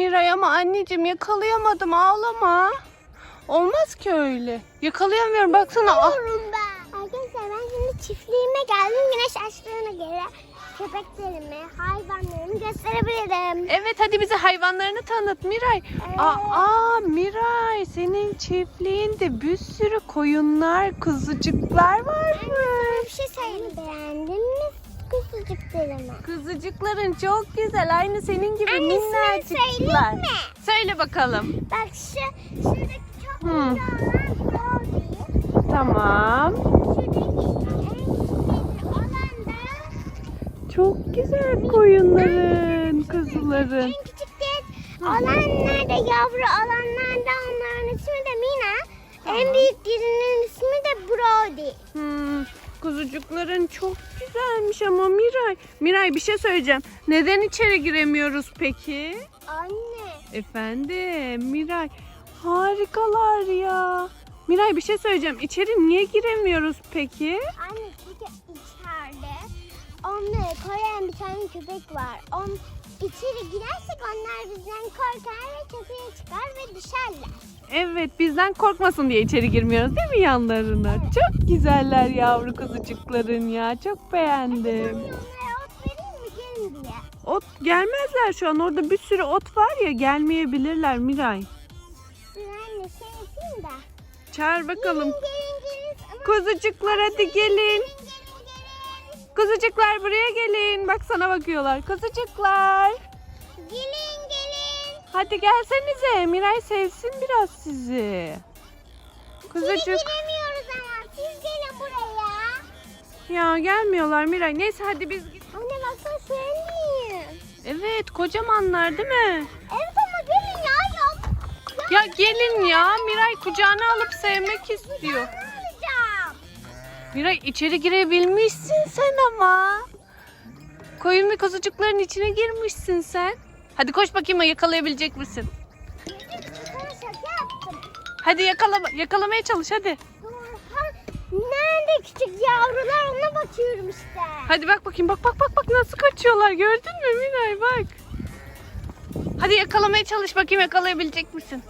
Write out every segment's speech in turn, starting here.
Miray ama anneciğim yakalayamadım ağlama. Olmaz ki öyle. Yakalayamıyorum baksana. Ah, ben. Arkadaşlar ben şimdi çiftliğime geldim. Güneş açtığına göre köpeklerimi, hayvanlarımı gösterebilirim. Evet hadi bize hayvanlarını tanıt Miray. Aa Miray senin çiftliğinde bir sürü koyunlar, kuzucuklar var mı? Bir şey söyleyeyim. Beğendin mi kuzucuklarımı? Kuzucukların çok güzel. Aynı senin gibi Anne, minnacıklar. mi? Söyle bakalım. Bak şu, şuradaki çok güzel olan Brody. Tamam. Şuradaki olan da Çok güzel koyunların, kuzuların. en küçük olanlar da yavru olanlar da onların ismi de Mina. En büyüklerinin ismi de Brody. Hmm, kuzucukların çok güzelmiş ama Miray. Miray bir şey söyleyeceğim. Neden içeri giremiyoruz peki? Anne. Efendim Miray. Harikalar ya. Miray bir şey söyleyeceğim. İçeri niye giremiyoruz peki? Anne çünkü içeride onları koruyan bir tane köpek var. On, içeri girersek onlar bizden korkar ve çatıya çıkar ve düşerler. Evet bizden korkmasın diye içeri girmiyoruz değil mi yanlarına? Çok güzeller yavru kuzucukların ya. Çok beğendim. Onlara ot vereyim mi gelin diye. Ot gelmezler şu an. Orada bir sürü ot var ya gelmeyebilirler Miray. Dur anne şey yapayım da. Çağır bakalım. Gelin gelin gelin. Ama Kuzucuklar hadi gelin gelin. Kuzucuklar buraya gelin. Bak sana bakıyorlar. Kuzucuklar. Gelin gelin. Hadi gelsenize. Miray sevsin biraz sizi. Kuzucuk. giremiyoruz ama siz gelin buraya. Ya gelmiyorlar Miray. Neyse hadi biz git. Anne baksana söyleyeyim. Evet kocamanlar değil mi? Evet ama gelin ya yok. Ya gelin ya. Miray kucağına alıp sevmek istiyor. Miray içeri girebilmişsin sen ama. Koyun ve kuzucukların içine girmişsin sen. Hadi koş bakayım yakalayabilecek misin? Hadi yakala yakalamaya çalış hadi. Nerede küçük yavrular ona bakıyorum işte. Hadi bak bakayım bak bak bak bak nasıl kaçıyorlar gördün mü Miray bak. Hadi yakalamaya çalış bakayım yakalayabilecek misin?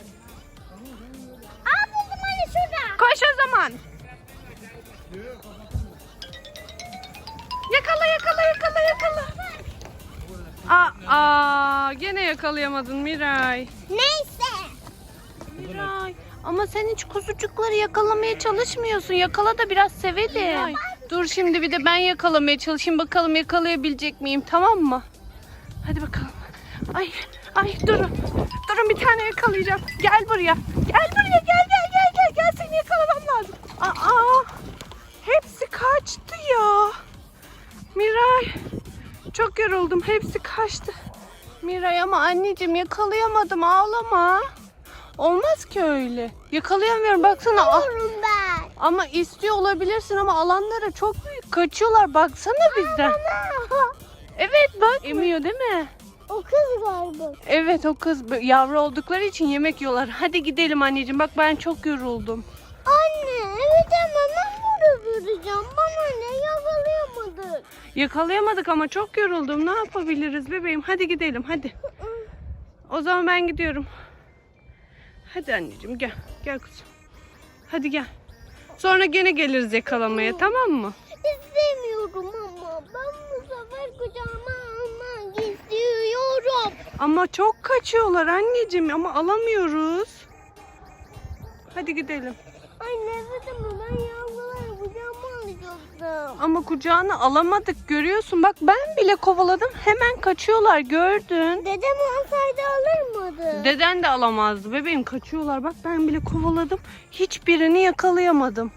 Aa buldum anne şurada. Koş o zaman. Yakala yakala yakala yakala. Aa, aa gene yakalayamadın Miray. Neyse. Miray ama sen hiç kuzucukları yakalamaya çalışmıyorsun. Yakala da biraz sevelim. Dur şimdi bir de ben yakalamaya çalışayım bakalım yakalayabilecek miyim tamam mı? Hadi bakalım. Ay ay durun. Durun bir tane yakalayacağım. Gel buraya. Gel buraya gel gel Miray çok yoruldum hepsi kaçtı. Miray ama anneciğim yakalayamadım ağlama. Olmaz ki öyle. Yakalayamıyorum baksana. Ah, ben. ama istiyor olabilirsin ama alanlara çok büyük kaçıyorlar baksana bizden. Evet bak emiyor değil mi? O kız galiba. Evet o kız yavru oldukları için yemek yiyorlar. Hadi gidelim anneciğim bak ben çok yoruldum. Anne evet ama duracağım. Bana ne yakalayamadık. Yakalayamadık ama çok yoruldum. Ne yapabiliriz bebeğim? Hadi gidelim hadi. O zaman ben gidiyorum. Hadi anneciğim gel. Gel kızım. Hadi gel. Sonra gene geliriz yakalamaya tamam mı? İstemiyorum ama ben bu sefer kucağıma almak istiyorum. Ama çok kaçıyorlar anneciğim ama alamıyoruz. Hadi gidelim. Evet ama ben alacaktım. Ama kucağına alamadık görüyorsun. Bak ben bile kovaladım hemen kaçıyorlar gördün. Dedem olsaydı alırmadı. Deden de alamazdı bebeğim kaçıyorlar. Bak ben bile kovaladım. Hiçbirini yakalayamadım.